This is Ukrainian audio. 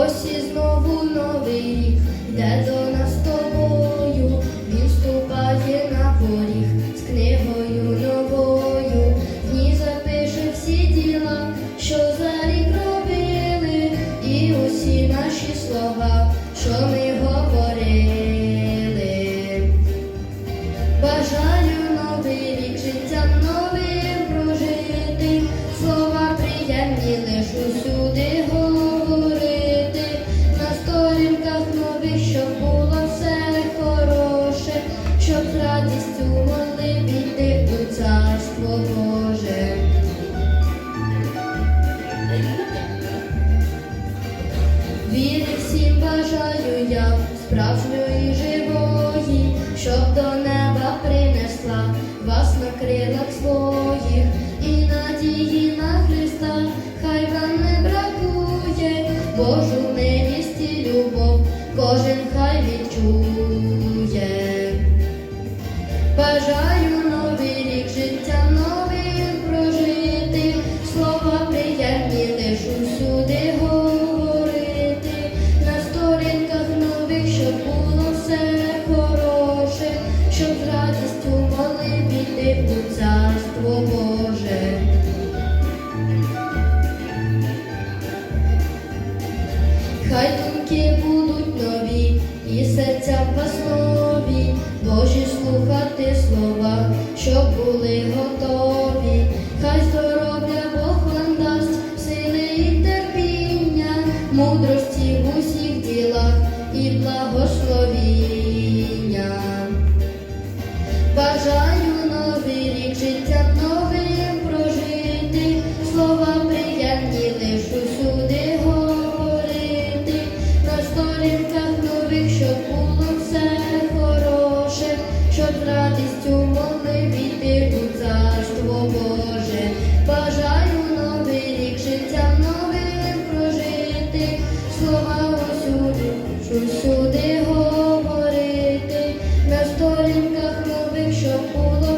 ось і знову новий рік, де до нас. Боже. Віри всім бажаю я справжньої живої, щоб до неба принесла вас на крилах своїх і надії на Христа, хай вам не бракує, Божу щоб з радістю моли піти у царство Боже. Хай думки будуть нові і серця паснові, Божі слухати слова, щоб були готові, хай здоров'я Бог вам дасть, сили і терпіння, мудрості в усіх ділах і благословіння. радістю молитві ти у царство Боже. Бажаю новий рік життя новим прожити, слова усюди, усюди говорити, на сторінках нових, щоб було.